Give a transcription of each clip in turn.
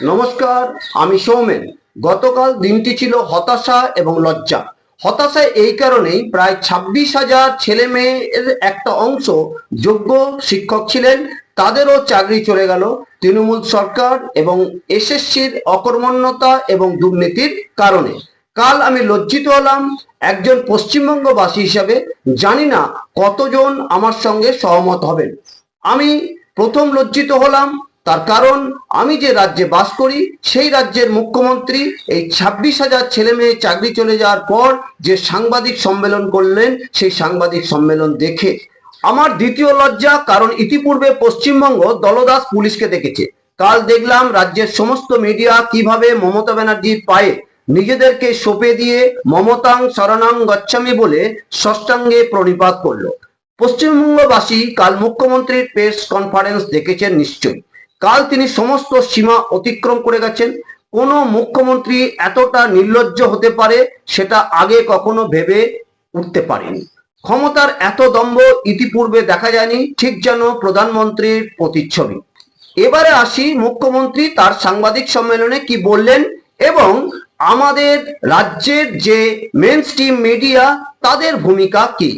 নমস্কার, আমি সৌমেন। গতকাল দিনটি ছিল হতাশা এবং লজ্জা। হতাশা এই কারণেই প্রায় ছাব্বিশ হাজার ছেলে মেয়ের একটা অংশ যোগ্য শিক্ষক ছিলেন, তাদেরও চাকরি চলে গেল। তৃণমূল সরকার এবং এসএসসির অকর্মণ্যতা এবং দুর্নীতির কারণে। কাল আমি লজ্জিত হলাম একজন পশ্চিমবঙ্গবাসী হিসাবে। জানি না কতজন আমার সঙ্গে সহমত হবেন। আমি প্রথম লজ্জিত হলাম তার কারণ, আমি যে রাজ্যে বাস করি, সেই রাজ্যের মুখ্যমন্ত্রী এই ছাব্বিশ হাজার ছেলে মেয়ে চাকরি চলে যাওয়ার পর যে সাংবাদিক সম্মেলন করলেন, সেই সাংবাদিক সম্মেলন দেখে আমার দ্বিতীয় লজ্জা, কারণ ইতিপূর্বে পশ্চিমবঙ্গ দলদাস পুলিশকে দেখেছে। কাল দেখলাম রাজ্যের সমস্ত মিডিয়া কীভাবে মমতা ব্যানার্জির পায়ে নিজেদেরকে সঁপে দিয়ে মমতাং শরণাং গচ্ছামি বলে ষষ্ঠাঙ্গে প্রণিপাত করল। পশ্চিমবঙ্গবাসী কাল মুখ্যমন্ত্রীর প্রেস কনফারেন্স দেখেছেন নিশ্চয়ই। কাল তিনি সমস্ত সীমা অতিক্রম করে গেছেন। কোনো মুখ্যমন্ত্রী এতটা নির্লজ্জ হতে পারে সেটা আগে কখনো ভেবে উঠতে পারেনি। ক্ষমতার এত দম্ভ ইতিপূর্বে দেখা যায়নি, ঠিক যেন প্রধানমন্ত্রীর প্রতিচ্ছবি। এবারে আসি মুখ্যমন্ত্রী তার সাংবাদিক সম্মেলনে কি বললেন এবং আমাদের রাজ্যের যে মেন মিডিয়া তাদের ভূমিকা কি?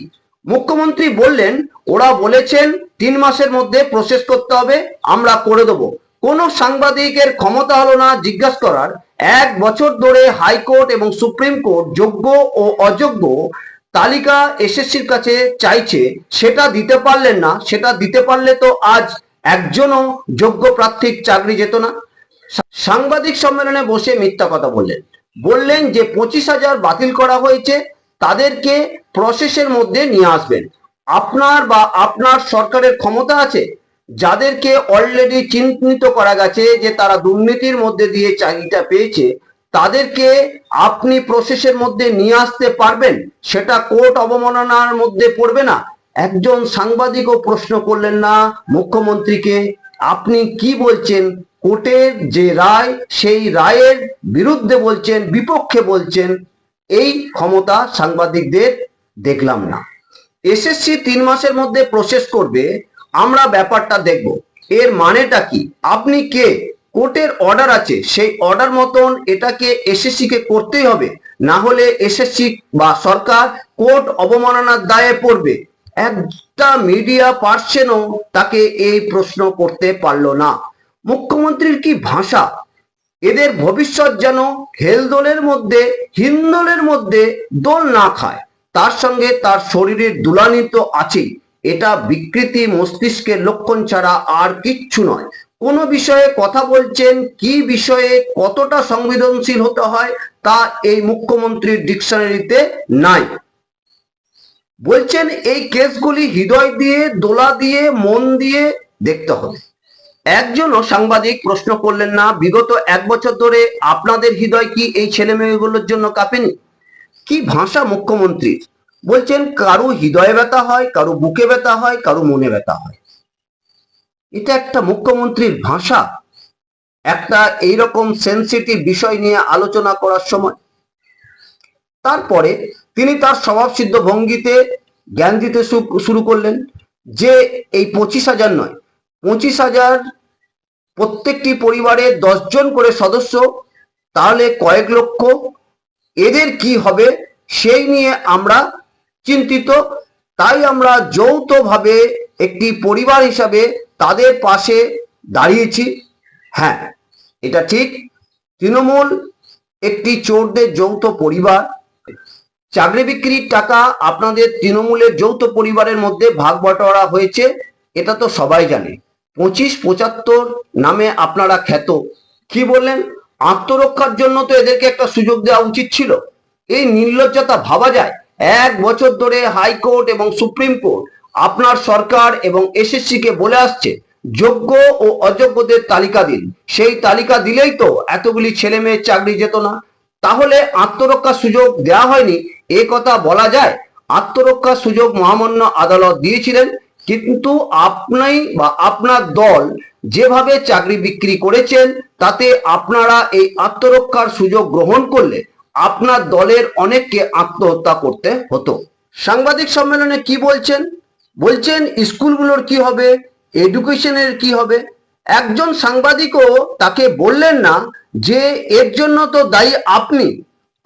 মুখ্যমন্ত্রী বললেন, ওরা বলেছেন তিন মাসের মধ্যে প্রসেস করতে হবে, আমরা করে দেবো। কোনো সাংবাদিকের ক্ষমতা হলো না জিজ্ঞাসা করার। এক বছর ধরে হাইকোর্ট এবং সুপ্রিম কোর্ট যোগ্য ও অযোগ্য তালিকা এসএসসির কাছে চাইছে, সেটা দিতে পারলেন না, সেটা দিতে পারলে তো আজ একজনও যোগ্য প্রার্থীর চাকরি যেত না। সাংবাদিক সম্মেলনে বসে মিথ্যা কথা বললেন। বললেন যে পঁচিশ হাজার বাতিল করা হয়েছে তাদেরকে প্রসেসের মধ্যে নিয়ে আসবেন। আপনার বা আপনার সরকারের ক্ষমতা আছে, যাদেরকে অলরেডি চিহ্নিত করা গেছে যে তারা দুর্নীতির মধ্যে দিয়ে চাকরিটা পেয়েছে, তাদেরকে আপনি প্রসেসের মধ্যে নিয়ে আসতে পারবেন, সেটা কোর্ট অবমাননার মধ্যে পড়বে না। একজন সাংবাদিকও প্রশ্ন করলেন না মুখ্যমন্ত্রীকে, আপনি কি বলছেন? কোর্টের যে রায়, সেই রায়ের বিরুদ্ধে বলছেন, বিপক্ষে বলছেন এই ক্ষমতা সাংবাদিকদের দেখলাম না। এসএসসি তিন মাসের মধ্যে প্রসেস করবে, আমরা ব্যাপারটা দেখব। এর মানেটা কি? আপনি কে? কোর্টের অর্ডার আছে, সেই অর্ডার মতন এটাকে এসএসসি কে করতেই হবে। না হলে এসএসসি বা সরকার কোর্ট অবমাননার দায়ে পড়বে। একটা মিডিয়া পার্সনও তাকে এই প্রশ্ন করতে পারল না। মুখ্যমন্ত্রীর কি ভাষা? এদের ভবিষ্যৎ যেন হেলদোলের মধ্যে হিন্দোলের মধ্যে দোল না খায়। তার সঙ্গে তার শরীরের দুলানি তো আছেই। এটা বিকৃতি মস্তিষ্কের লক্ষণ ছাড়া আর কিচ্ছু নয়। কোন বিষয়ে কথা বলছেন, কি বিষয়ে কতটা সংবেদনশীল হতে হয়, তা এই মুখ্যমন্ত্রীর ডিকশনারিতে নাই। বলছেন, এই কেসগুলি হৃদয় দিয়ে, দোলা দিয়ে, মন দিয়ে দেখতে হবে। একজনও সাংবাদিক প্রশ্ন করলেন না, বিগত এক বছর ধরে আপনাদের হৃদয় কি এই ছেলে মেয়েগুলোর জন্য কাঁপেনি? কি ভাষা মুখ্যমন্ত্রী? বলছেন, কারও হৃদয়ে ব্যথা হয়, কারও বুকে ব্যথা হয়, কারও মনে ব্যথা হয়। এটা একটা মুখ্যমন্ত্রীর ভাষা। একটা এইরকম সেন্সিটিভ বিষয় নিয়ে আলোচনা করার সময়। তারপরে তিনি তার স্বভাবসিদ্ধ ভঙ্গিতে জ্ঞান দিতে শুরু করলেন যে, এই পঁচিশ হাজার নয় পঁচিশ হাজার প্রত্যেকটি পরিবারে দশজন করে সদস্য, তাহলে কয়েক লক্ষ। এদের কি হবে সেই নিয়ে আমরা চিন্তিত। তাই আমরা যৌথভাবে একটি পরিবার হিসাবে তাদের পাশে দাঁড়িয়েছি। হ্যাঁ এটা ঠিক। তৃণমূল একটি চোরদের যৌথ পরিবার। চাকরি বিক্রির টাকা আপনাদের তৃণমূলের যৌথ পরিবারের মধ্যে ভাগ বটোয়ারা হয়েছে, এটা তো সবাই জানে। পঁচিশ পঁচাত্তর নামে আপনারা খ্যাত। কি বললেন? আত্মরক্ষার জন্য তো এদেরকে একটা সুযোগ দেওয়া উচিত ছিল। এই নির্লজ্জতা ভাবা যায়। এক বছর ধরে হাইকোর্ট এবং সুপ্রিম কোর্ট আপনার সরকার এবং এসএসসি কে বলে আসছে, যোগ্য ও অযোগ্যদের তালিকা দিন। সেই তালিকা দিলেই তো এতগুলি ছেলে মেয়ের চাকরি যেত না। তাহলে আত্মরক্ষার সুযোগ দেওয়া হয়নি? এ কথা বলা যায়? আত্মরক্ষার সুযোগ মহামান্য আদালত দিয়েছিলেন। কিন্তু আপনি বা আপনার দল যেভাবে চাকরি বিক্রি করেছেন, তাতে আপনারা এই আত্মরক্ষার সুযোগ গ্রহণ করলে আপনার দলের অনেককে আত্মহত্যা করতে হতো। সাংবাদিক সম্মেলনে কি বলছেন? বলছেন, স্কুলগুলোর কি হবে? এডুকেশনের কি হবে? একজন সাংবাদিকও তাকে বললেন না যে, এর জন্য তো দায়ী আপনি।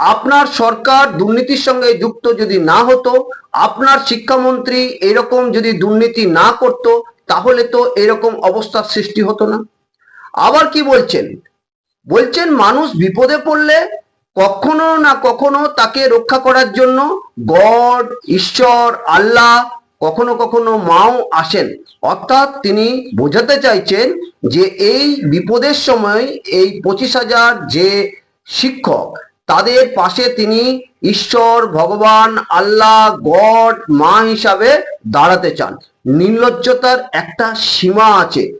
আপনার সরকার দুর্নীতির সঙ্গে যুক্ত যদি না হতো, আপনার শিক্ষামন্ত্রী এরকম যদি দুর্নীতি না করত, তাহলে তো এরকম অবস্থার সৃষ্টি হতো না। আবার কি বলছেন? বলছেন মানুষ বিপদে পড়লে কখনো না কখনো তাকে রক্ষা করার জন্য গড, ঈশ্বর, আল্লাহ কখনো কখনো মাও আসেন। অর্থাৎ তিনি বোঝাতে চাইছেন যে এই বিপদের সময় এই পঁচিশ হাজার যে শিক্ষক তাদের পাশে তিনি ঈশ্বর, ভগবান, আল্লাহ, গড, মা হিসাবে দাঁড়াতে চান। নির্লজ্জতার একটা সীমা আছে।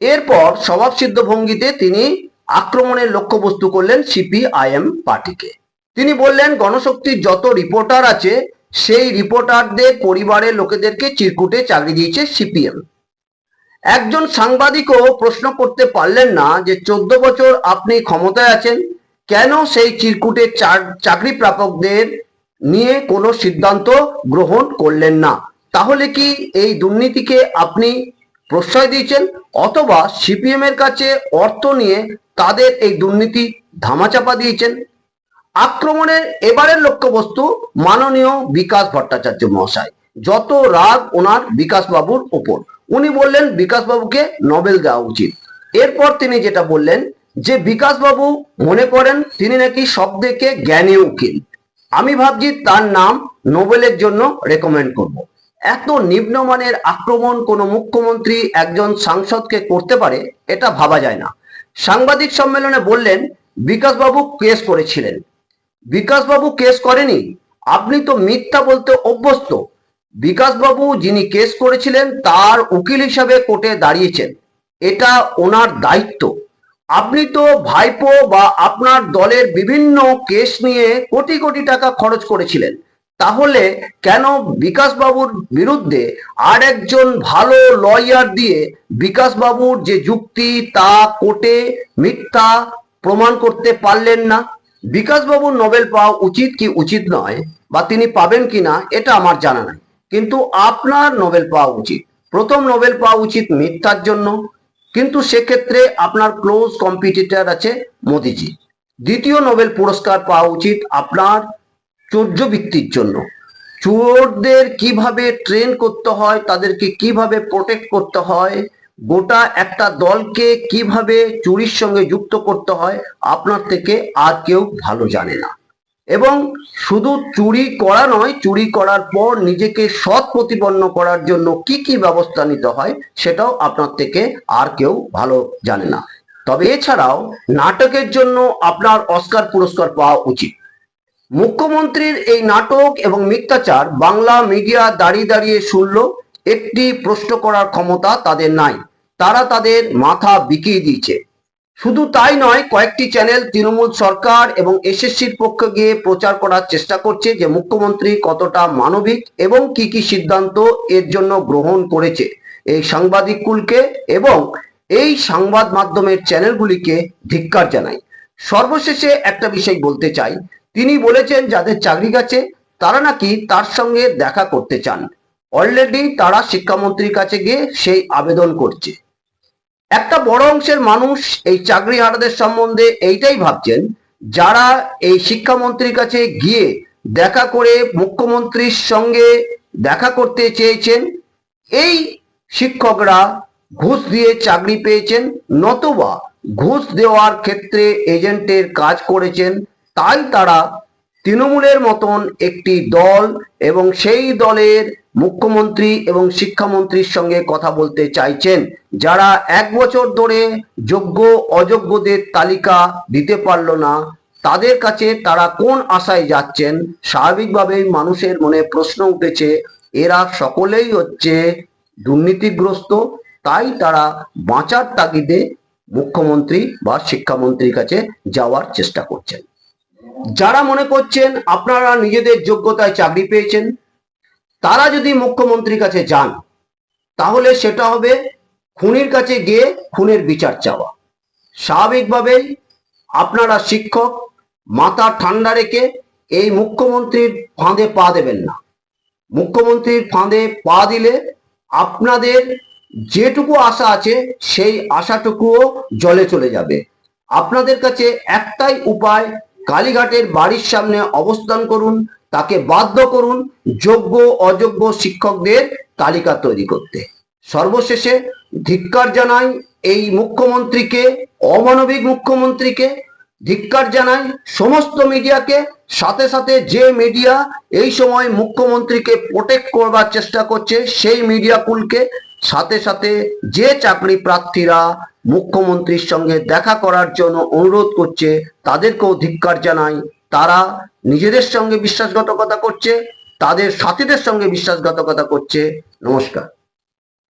এরপর স্বভাবসিদ্ধ ভঙ্গিতে তিনি আক্রমণের লক্ষ্যবস্তু করলেন সিপিআইএম পার্টিকে। তিনি বললেন, গণশক্তির যত রিপোর্টার আছে, সেই রিপোর্টারদের পরিবারের লোকেদেরকে চিরকুটে চাকরি দিয়েছে সিপিএম। একজন সাংবাদিকও প্রশ্ন করতে পারলেন না যে, চোদ্দ বছর আপনি ক্ষমতায় আছেন কেন সেই চিরকুটে চাকরি প্রাপকদের নিয়ে কোনো সিদ্ধান্ত গ্রহণ করলেন না? তাহলে কি এই দুর্নীতিকে আপনি প্রশ্রয় দিয়েছেন? অথবা সিপিএম এর কাছে অর্থ নিয়ে তাদের এই দুর্নীতি ধামাচাপা দিয়েছেন? আক্রমণের এবারের লক্ষ্যবস্তু মাননীয় বিকাশ ভট্টাচার্য মহাশয়, যত রাগ ওনার বিকাশ বাবুর ওপর। উনি বললেন বিকাশ বাবুকে নোবেল দেওয়া উচিত। এরপর তিনি যেটা বললেন যে বিকাশ বাবু মনে করেন তিনি নাকি সব থেকে জ্ঞানী উকিল। আমি ভাবছি তার নাম নোবেলের জন্য রেকমেন্ড করব। এত নিম্নমানের আক্রমণ কোনো মুখ্যমন্ত্রী, একজন সাংসদকে করতে পারে, এটা ভাবা যায় না। সাংবাদিক সম্মেলনে বললেন, বিকাশবাবু কেস করেছিলেন। বিকাশবাবু কেস করেনি? আপনি তো মিথ্যা বলতে অভ্যস্ত। বিকাশবাবু যিনি কেস করেছিলেন, তার উকিল হিসাবে কোর্টে দাঁড়িয়েছেন। এটা ওনার দায়িত্ব। আপনি তো ভাইপো বা আপনার দলের বিভিন্ন কেস নিয়ে কোটি কোটি টাকা খরচ করেছিলেন। তাহলে কেন বিকাশবাবুর বিরুদ্ধে আর একজন ভালো লয়ার দিয়ে বিকাশবাবুর যে যুক্তি তা কোটে মিথ্যা প্রমাণ করতে পারলেন না? বিকাশবাবুর নোবেল পাওয়া উচিত কি উচিত নয় বা তিনি পাবেন কি না, এটা আমার জানা নাই। কিন্তু আপনার নোবেল পাওয়া উচিত। প্রথম নোবেল পাওয়া উচিত মিথ্যার জন্য। কিন্তু সেক্ষেত্রে আপনার ক্লোজ কম্পিটিটার আছে মোদিজি। দ্বিতীয় নোবেল পুরস্কার পাওয়া উচিত আপনার চৌর্যবৃত্তির জন্য। চোরদের কীভাবে ট্রেন করতে হয়, তাদেরকে কীভাবে প্রোটেক্ট করতে হয়, গোটা একটা দলকে কীভাবে চুরির সঙ্গে যুক্ত করতে হয়, আপনার থেকে আর কেউ ভালো জানে না। এবং শুধু চুরি করা নয়, চুরি করার পর নিজেকে সৎ প্রতিপন্ন করার জন্য কি কি ব্যবস্থা নিতে হয় সেটাও আপনার থেকে আর কেউ ভালো জানে না। তবে এছাড়াও নাটকের জন্য আপনার অস্কার পুরস্কার পাওয়া উচিত। মুখ্যমন্ত্রীর এই নাটক এবং মিথ্যাচার বাংলা মিডিয়া দাঁড়িয়ে দাঁড়িয়ে শুনল, একটি প্রশ্ন করার ক্ষমতা তাদের নাই। তারা তাদের মাথা বিকিয়ে দিয়েছে। শুধু তাই নয়, কয়েকটি চ্যানেল তৃণমূল সরকার এবং এসএসসির পক্ষে গিয়ে প্রচার করার চেষ্টা করছে যে মুখ্যমন্ত্রী কতটা মানবিক এবং কি কি সিদ্ধান্ত এর জন্য গ্রহণ করেছে। এই সাংবাদিক কুলকে এবং এই সংবাদ মাধ্যমের চ্যানেলগুলিকে ধিক্কার জানাই। সর্বশেষে একটা বিষয় বলতে চাই। তিনি বলেছেন, যাদের চাকরি গেছে তারা নাকি তার সঙ্গে দেখা করতে চান। অলরেডি তারা শিক্ষামন্ত্রীর কাছে গিয়ে সেই আবেদন করছে। একটা বড় অংশের মানুষ এই চাকরি হারাদের সম্বন্ধে এইটাই ভাবছেন, যারা এই শিক্ষামন্ত্রীর কাছে গিয়ে দেখা করে মুখ্যমন্ত্রীর সঙ্গে দেখা করতে চেয়েছেন, এই শিক্ষকরা ঘুষ দিয়ে চাকরি পেয়েছেন নতুবা ঘুষ দেওয়ার ক্ষেত্রে এজেন্টের কাজ করেছেন, তাই তারা তৃণমূলের মতন একটি দল এবং সেই দলের মুখ্যমন্ত্রী এবং শিক্ষামন্ত্রীর সঙ্গে কথা বলতে চাইছেন, যারা এক বছর ধরে যোগ্য, অযোগ্যদের তালিকা দিতে পারল না, তাদের কাছে তারা কোন আশায় যাচ্ছেন? স্বাভাবিকভাবেই মানুষের মনে প্রশ্ন উঠেছে, এরা সকলেই হচ্ছে দুর্নীতিগ্রস্ত, তাই তারা বাঁচার তাগিদে মুখ্যমন্ত্রী বা শিক্ষামন্ত্রীর কাছে যাওয়ার চেষ্টা করছেন। যারা মনে করছেন আপনারা নিজেদের যোগ্যতায় চাকরি পেয়েছেন তারা যদি মুখ্যমন্ত্রীর কাছে যান, তাহলে সেটা হবে খুনির কাছে গিয়ে খুনের বিচার চাওয়া। স্বাভাবিকভাবেই আপনারা শিক্ষক, মাথা ঠান্ডা রেখে এই মুখ্যমন্ত্রীর ফাঁদে পা দেবেন না। মুখ্যমন্ত্রীর ফাঁদে পা দিলে আপনাদের যেটুকু আশা আছে, সেই আশাটুকুও জলে চলে যাবে। আপনাদের কাছে একটাই উপায়, কালীঘাটের বাড়ির সামনে অবস্থান করুন তাকে বাধ্য করুন যোগ্য, অযোগ্য শিক্ষকদের তালিকা তৈরি করতে। সর্বশেষে ধিক্কার জানাই এই মুখ্যমন্ত্রীকে, অমানবিক মুখ্যমন্ত্রীকে, ধিক্কার জানাই সমস্ত মিডিয়াকে, সাথে সাথে যে মিডিয়া এই সময় মুখ্যমন্ত্রীকে প্রোটেক্ট করবার চেষ্টা করছে, সেই মিডিয়া কুলকে, সাথে সাথে যে চাকরি প্রার্থীরা মুখ্যমন্ত্রীর সঙ্গে দেখা করার জন্য অনুরোধ করছে, তাদেরকেও ধিক্কার জানাই। তারা নিজেদের সঙ্গে বিশ্বাসঘাতকতা করছে তাদের সাথীদের সঙ্গে বিশ্বাসঘাতকতা করছে। নমস্কার।